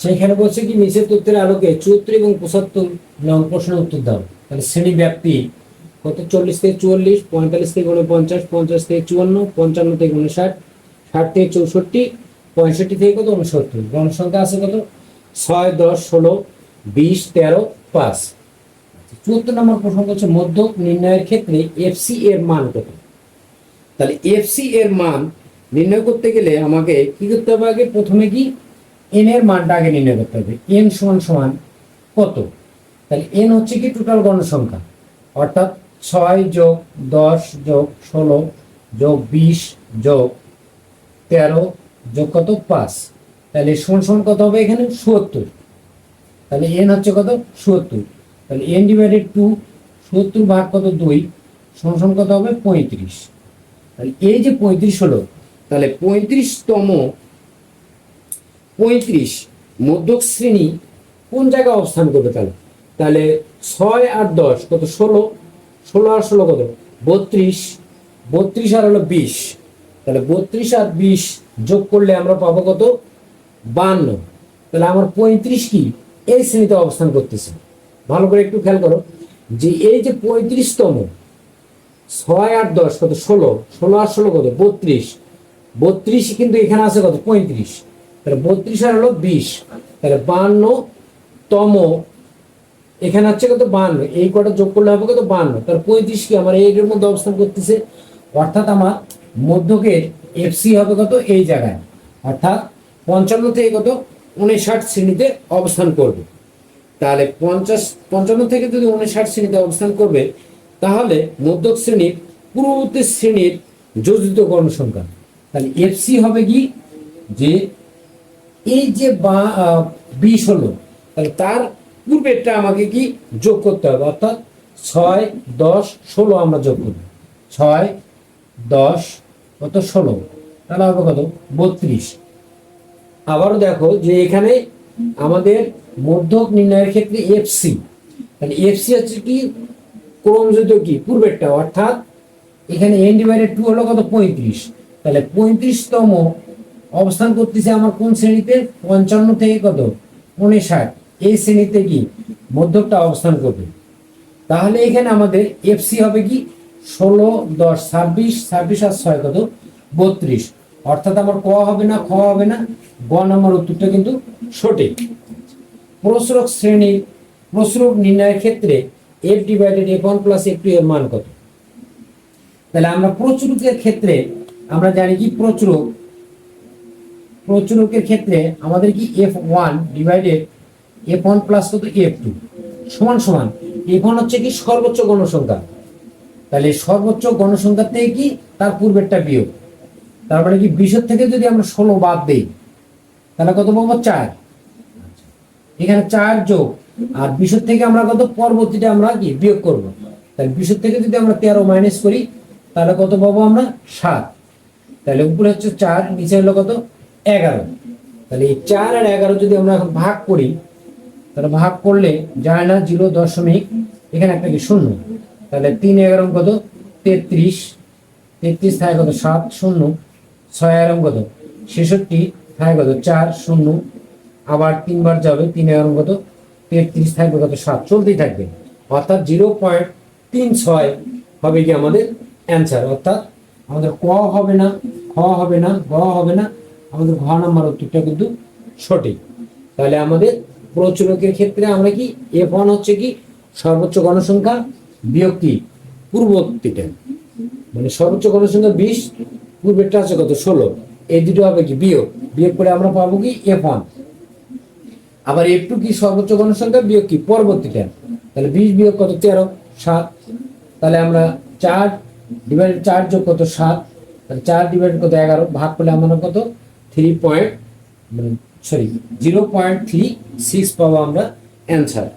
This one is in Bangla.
সেখানে বলছে কি নিচের তথ্যের আলোকে চুয়াত্তর এবং পঁচাত্তর নং প্রশ্নের উত্তর দাও। তাহলে শ্রেণি ব্যাপ্তি কত? চল্লিশ থেকে চুয়াল্লিশ, পঁয়তাল্লিশ থেকে উনপঞ্চাশ পঞ্চাশ থেকে চুয়ান্ন, পঞ্চান্ন থেকে উনষাট ষাট থেকে চৌষট্টি, পঁয়ষট্টি থেকে কত? উনসত্তর গণসংখ্যা আছে কত? ছয়, দশ, ষোলো, বিশ, তেরো, পাঁচ। চুয়াত্তর নম্বর প্রশ্ন হচ্ছে মধ্যক নির্ণয়ের ক্ষেত্রে এফসি এর মান কত? তাহলে এফসি এর মান নির্ণয় করতে গেলে আমাকে কি করতে হবে আগে? প্রথমে কি এন এর মানটা আগে নির্ণয় করতে হবে। এন সমান সমান কত? তাহলে এন হচ্ছে কি টোটাল গণসংখ্যা অর্থাৎ ছয় যোগ দশ যোগ ষোলো যোগ বিশ যোগ তেরো যোগ কত? পাঁচ। তাহলে সমান সমান কত হবে এখানে? সত্তর। তাহলে এন হচ্ছে কত? সত্তর। তাহলে এন ডিভাইডেড টু সত্তর ভাগ কত? দুই। সমান কত হবে? পঁয়ত্রিশ। তাহলে এই যে পঁয়ত্রিশ হলো, তাহলে পঁয়ত্রিশতম পঁয়ত্রিশ, মধ্যক শ্রেণি কোন জায়গায় অবস্থান করবে তাহলে? তাহলে ছয় আর দশ, কত? ষোলো। ষোলো আর ষোলো কত? বত্রিশ। বত্রিশ আর হলো বিশ। তাহলে বত্রিশ আর বিশ যোগ করলে আমরা পাবো কত? বান্ন। তাহলে আমার পঁয়ত্রিশ কি? এই শ্রেণীতে অবস্থান করতেছে। ভালো করে একটু খেয়াল করো যে এই যে পঁয়ত্রিশতম, ছয় আর দশ, কত? ষোলো। ষোলো আর ষোলো কত? বত্রিশ। বত্রিশ কিন্তু এখানে আছে কত? পঁয়ত্রিশ। তাহলে বত্রিশ আর হলো বিশ। তাহলে বান্ন তম, এখানে হচ্ছে কত বান্ন, এই কটা যোগ করলে হবে কত বান্ন। তাহলে পঁয়ত্রিশ কি আমার এইটার মধ্যে অবস্থান করতেছে? অর্থাৎ আমার মধ্যকের এফসি হবে কত এই জায়গায়। অর্থাৎ পঞ্চান্ন থেকে কত উনষাট শ্রেণীতে অবস্থান করবে। তাহলে পঞ্চাশ, পঞ্চান্ন থেকে যদি উনষাট শ্রেণীতে অবস্থান করবে, তাহলে মধ্যক শ্রেণির পূর্ববর্তী শ্রেণির যোজিত গণসংখ্যা তাহলে এফসি হবে কি? যে এই যে বা বিশ হলো, তাহলে তার পূর্বেরটা আমাকে কি যোগ করতে হবে? অর্থাৎ ছয়, দশ, ষোলো আমরা যোগ করব। ছয়, দশ, কত? ষোলো। তাহলে হবে কত? বত্রিশ। আবারও দেখো যে এখানে আমাদের মধ্যক নির্ণয়ের ক্ষেত্রে এফসি তাহলে এফসি হচ্ছে কি? ক্রমযুদ্ধ কি? পূর্বেরটা। অর্থাৎ এখানে এন ডিভাইডেড টু হলো কত? পঁয়ত্রিশ। তাহলে পঁয়ত্রিশতম অবস্থান করতেছে আমার কোন শ্রেণীতে? পঞ্চান্ন থেকে কত? উনষাট। এই শ্রেণীতে কি মধ্যকটা অবস্থান করবে? তাহলে এখানে আমাদের এফসি হবে কি ষোলো, দশ, ছাব্বিশ ছাব্বিশ আর ছয় কত? বত্রিশ। অর্থাৎ আমার ক হবে না, খ হবে না, গ নম্বর উত্তরটা কিন্তু সঠিক। প্রসরক শ্রেণি প্রসরক নির্ণয়ের ক্ষেত্রে F divided F one plus F two এর মান কত? তাহলে আমরা প্রচুরকের ক্ষেত্রে আমরা জানি কি প্রচুরক প্রচুরকের ক্ষেত্রে আমাদের কি F one divided F one plus কত? এফ টু সমান সমান। এফ ওয়ান হচ্ছে কি সর্বোচ্চ গণসংখ্যা। তাহলে সর্বোচ্চ গণসংখ্যার থেকে কি তার পূর্বেরটা বিয়োগ। তার মানে কি বিশের থেকে যদি আমরা ষোলো বাদ দেই, তাহলে কত পাবো? চার। এখানে চার যোগ। আর বিশের থেকে আমরা কত? পরবর্তীটা আমরা কি বিয়োগ করব। তাহলে বিশের থেকে যদি আমরা তেরো মাইনাস করি, তাহলে কত পাবো আমরা? সাত। তাহলে উপরে হচ্ছে চার, নিচে হলো কত? এগারো। তাহলে এই চার আর এগারো যদি আমরা এখন ভাগ করি, তাহলে ভাগ করলে যায় না জিরো দশমিক, এখানে একটা কি শূন্য। তাহলে তিন এগারো কত? তেত্রিশ। তেত্রিশ থাকে কত? সাত, শূন্য। ছয় এগারো কত? ছেষট্টি থাকে কত? চার, শূন্য। আবার তিনবার যাবে, তিন এগারো কত? তেত্রিশ থাকবে কত? সাত। চলতেই থাকবে। অর্থাৎ জিরো পয়েন্ট তিন ছয় হবে কি আমাদের অ্যান্সার? অর্থাৎ আমাদের ক হবে না, খ হবে না, গ হবে না আমাদের ঘ নাম্বার উত্তরটা কিন্তু সঠিক। তাহলে আমাদের প্রচুরকের ক্ষেত্রে আমরা কি এফ ওয়ান হচ্ছে কি সর্বোচ্চ গণসংখ্যা বিয়োগ কি? পূর্ববর্তীটা মানে সর্বোচ্চ গণসংখ্যা বিশ, পূর্বেরটা আছে কত? ষোলো। এই দুটো হবে কি? বিয়োগ। বিয়োগ করে আমরা পাবো কি এফ ওয়ান আবার এফ টু কি সর্বোচ্চ গণসংখ্যা বিয়োগ কি? পরবর্তীটা তাহলে বিশ বিয়োগ কত? তেরো, সাত। তাহলে আমরা চার ডিভাইডেড চার যোগ কত? সাত। তাহলে চার ডিভাইডেড কত? এগারো। ভাগ করলে আমরা কত? Three point sorry zero point three six পাবো আমরা অ্যান্সার